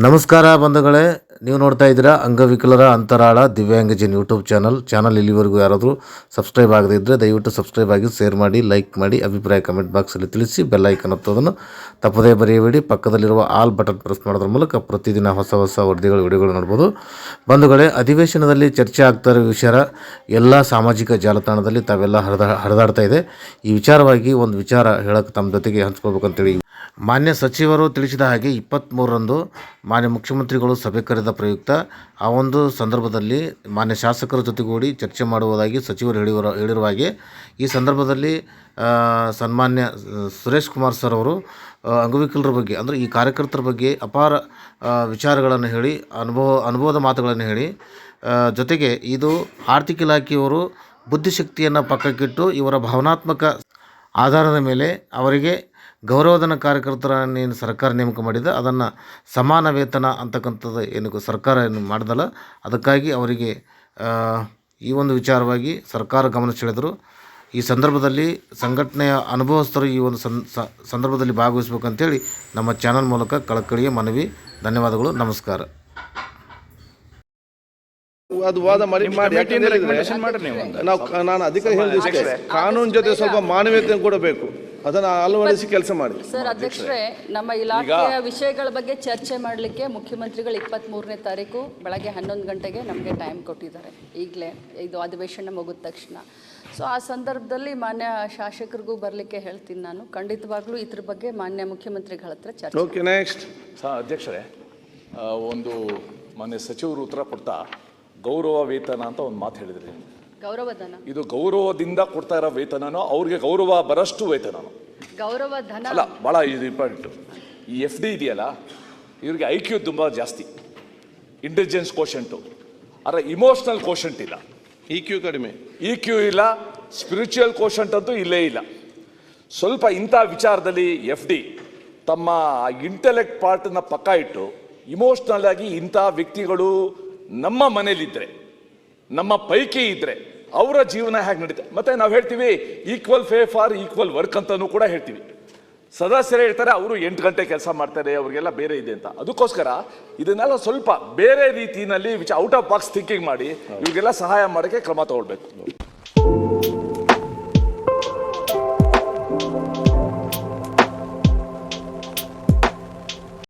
ನಮಸ್ಕಾರ ಬಂಧುಗಳೇ. ನೀವು ನೋಡ್ತಾ ಇದ್ದೀರಾ ಅಂಗವಿಕಲರ ಅಂತರಾಳ ದಿವ್ಯಾಂಗಜನ್ ಯೂಟ್ಯೂಬ್ ಚಾನಲ್. ಚಾನಲ್ ಇಲ್ಲಿವರೆಗೂ ಯಾರಾದರೂ ಸಬ್ಸ್ಕ್ರೈಬ್ ಆಗದೇ ಇದ್ದರೆ ದಯವಿಟ್ಟು ಸಬ್ಸ್ಕ್ರೈಬ್ ಆಗಿ ಶೇರ್ ಮಾಡಿ, ಲೈಕ್ ಮಾಡಿ, ಅಭಿಪ್ರಾಯ ಕಮೆಂಟ್ ಬಾಕ್ಸಲ್ಲಿ ತಿಳಿಸಿ ಬೆಲ್ ಐಕನ್ ಒತ್ತೋದನ್ನು ತಪ್ಪದೇ ಬರೆಯಬೇಡಿ. ಪಕ್ಕದಲ್ಲಿರುವ ಆಲ್ ಬಟನ್ ಪ್ರೆಸ್ ಮಾಡೋದ್ರ ಮೂಲಕ ಪ್ರತಿದಿನ ಹೊಸ ಹೊಸ ವರದಿಗಳು, ವಿಡಿಯೋಗಳು ನೋಡ್ಬೋದು. ಬಂಧುಗಳೇ, ಅಧಿವೇಶನದಲ್ಲಿ ಚರ್ಚೆ ಆಗ್ತಾ ಇರೋ ವಿಚಾರ ಎಲ್ಲ ಸಾಮಾಜಿಕ ಜಾಲತಾಣದಲ್ಲಿ ತಾವೆಲ್ಲ ಹರಿದ, ಹರಿದಾಡ್ತಾ ಇದೆ. ಈ ವಿಚಾರವಾಗಿ ಒಂದು ವಿಚಾರ ಹೇಳಕ್ಕೆ ತಮ್ಮ ಜೊತೆಗೆ ಹಂಚ್ಕೋಬೇಕಂತೇಳಿ ಮಾನ್ಯ ಸಚಿವರು ತಿಳಿಸಿದ ಹಾಗೆ ಇಪ್ಪತ್ತ್ಮೂರರಂದು ಮಾನ್ಯ ಮುಖ್ಯಮಂತ್ರಿಗಳು ಸಭೆ ಕರೆದ ಪ್ರಯುಕ್ತ, ಆ ಒಂದು ಸಂದರ್ಭದಲ್ಲಿ ಮಾನ್ಯ ಶಾಸಕರ ಜೊತೆಗೂಡಿ ಚರ್ಚೆ ಮಾಡುವುದಾಗಿ ಸಚಿವರು ಹೇಳಿರುವ ಹೇಳಿರುವ ಹಾಗೆ, ಈ ಸಂದರ್ಭದಲ್ಲಿ ಸನ್ಮಾನ್ಯ ಸುರೇಶ್ ಕುಮಾರ್ ಸರ್ ಅವರು ಅಂಗವಿಕಲರ ಬಗ್ಗೆ, ಅಂದರೆ ಈ ಕಾರ್ಯಕರ್ತರ ಬಗ್ಗೆ ಅಪಾರ ವಿಚಾರಗಳನ್ನು ಹೇಳಿ, ಅನುಭವ, ಅನುಭವದ ಮಾತುಗಳನ್ನು ಹೇಳಿ ಜೊತೆಗೆ ಇದು ಆರ್ಥಿಕ ಇಲಾಖೆಯವರು ಬುದ್ಧಿಶಕ್ತಿಯನ್ನು ಪಕ್ಕಕ್ಕಿಟ್ಟು ಇವರ ಭಾವನಾತ್ಮಕ ಆಧಾರದ ಮೇಲೆ ಅವರಿಗೆ ಗೌರವಧನ ಕಾರ್ಯಕರ್ತರ ಏನು ಸರ್ಕಾರ ನೇಮಕ ಮಾಡಿದೆ ಅದನ್ನು ಸಮಾನ ವೇತನ ಅಂತಕ್ಕಂಥದ್ದು ಏನು ಸರ್ಕಾರ ಏನು ಮಾಡ್ದಲ್ಲ ಅದಕ್ಕಾಗಿ ಅವರಿಗೆ ಈ ಒಂದು ವಿಚಾರವಾಗಿ ಸರ್ಕಾರ ಗಮನ ಸೆಳೆದರು. ಈ ಸಂದರ್ಭದಲ್ಲಿ ಸಂಘಟನೆಯ ಅನುಭವಸ್ಥರು ಈ ಒಂದು ಸಂದರ್ಭದಲ್ಲಿ ಭಾಗವಹಿಸ್ಬೇಕಂತೇಳಿ ನಮ್ಮ ಚಾನಲ್ ಮೂಲಕ ಕಳಕಳಿಯ ಮನವಿ ಧನ್ಯವಾದಗಳು ನಮಸ್ಕಾರ. ಅದು ವಾದ ಮಾಡಿ ನಾವು ನಾನು ಅಧಿಕಾರಿ ಹೇಳಿದ ಕಾನೂನು ಜೊತೆ ಸ್ವಲ್ಪ ಮಾನವೀಯತೆ ಕೂಡ ಬೇಕು ಅದನ್ನ ಅಳವಡಿಸಿ ಕೆಲಸ ಮಾಡಿ. ಸರ್ ಅಧ್ಯಕ್ಷರೇ ನಮ್ಮ ಇಲಾಖೆಯ ವಿಷಯಗಳ ಬಗ್ಗೆ ಚರ್ಚೆ ಮಾಡಲಿಕ್ಕೆ ಮುಖ್ಯಮಂತ್ರಿಗಳು ಇಪ್ಪತ್ತ್ಮೂರನೇ ತಾರೀಕು ಬೆಳಗ್ಗೆ ಹನ್ನೊಂದು ಗಂಟೆಗೆ ನಮಗೆ ಟೈಮ್ ಕೊಟ್ಟಿದ್ದಾರೆ. ಈಗಲೇ ಇದು ಅಧಿವೇಶನ ಮುಗಿದ ತಕ್ಷಣ. ಸೊ ಆ ಸಂದರ್ಭದಲ್ಲಿ ಮಾನ್ಯ ಶಾಸಕರಿಗೂ ಬರಲಿಕ್ಕೆ ಹೇಳ್ತೀನಿ ನಾನು. ಖಂಡಿತವಾಗ್ಲೂ ಇದ್ರ ಬಗ್ಗೆ ಮಾನ್ಯ ಮುಖ್ಯಮಂತ್ರಿಗಳ ಹತ್ರ ಚರ್ಚೆ ಓಕೆ ನೆಕ್ಸ್ಟ್ ಸಹ ಅಧ್ಯಕ್ಷರೇ ಒಂದು ಮಾನ್ಯ ಸಚಿವರು ಉತ್ತರ ಕೊಡ್ತಾ ಗೌರವ ವೇತನ ಅಂತ ಒಂದು ಮಾತು ಹೇಳಿದ್ರಿ. ಗೌರವಧನ. ಇದು ಗೌರವದಿಂದ ಕೊಡ್ತಾ ಇರೋ ವೇತನನೋ ಅವ್ರಿಗೆ ಗೌರವ ಬರಷ್ಟು ವೇತನನೋ. ಗೌರವ ಧನ. ಅಲ್ಲ ಭಾಳ ಇದು ಇಂಪಾರ್ಟೆಂಟು ಈ ಎಫ್ ಡಿ ಇದೆಯಲ್ಲ ಇವ್ರಿಗೆ ಐ ಕ್ಯೂ ತುಂಬ ಜಾಸ್ತಿ. ಇಂಟೆಲಿಜೆನ್ಸ್ ಕೋಷಂಟು ಆದರೆ ಇಮೋಷ್ನಲ್ ಕೋಷಂಟ್ ಇಲ್ಲ. ಇ ಕ್ಯೂ ಕಡಿಮೆ. ಇ ಕ್ಯೂ ಇಲ್ಲ ಸ್ಪಿರಿಚುವಲ್ ಕೋಷಂಟ್ ಅಂತೂ ಇಲ್ಲೇ ಇಲ್ಲ. ಸ್ವಲ್ಪ ಇಂಥ ವಿಚಾರದಲ್ಲಿ ಎಫ್ ಡಿ ತಮ್ಮ ಇಂಟೆಲೆಕ್ಟ್ ಪಾರ್ಟನ್ನ ಪಕ್ಕ ಇಟ್ಟು ಇಮೋಷ್ನಲ್ ಆಗಿ ಇಂಥ ವ್ಯಕ್ತಿಗಳು ನಮ್ಮ ಮನೇಲಿದ್ದರೆ ನಮ್ಮ ಪೈಕಿ ಇದ್ದರೆ ಅವರ ಜೀವನ ಹೇಗೆ ನಡೀತೆ? ಮತ್ತೆ ನಾವು ಹೇಳ್ತೀವಿ equal pay for equal work ಅಂತಲೂ ಕೂಡ ಹೇಳ್ತೀವಿ. ಸದಸ್ಯರೇ ಹೇಳ್ತಾರೆ ಅವರು ಎಂಟು ಗಂಟೆ ಕೆಲಸ ಮಾಡ್ತಾರೆ ಅವರಿಗೆಲ್ಲ ಬೇರೆ ಇದೆ ಅಂತ. ಅದಕ್ಕೋಸ್ಕರ ಇದನ್ನೆಲ್ಲ ಸ್ವಲ್ಪ ಬೇರೆ ರೀತಿಯಲ್ಲಿ which out of box thinking ಮಾಡಿ ಇವರಿಗೆಲ್ಲ ಸಹಾಯ ಮಾಡೋಕ್ಕೆ ಕ್ರಮ ತಗೊಳ್ಬೇಕು.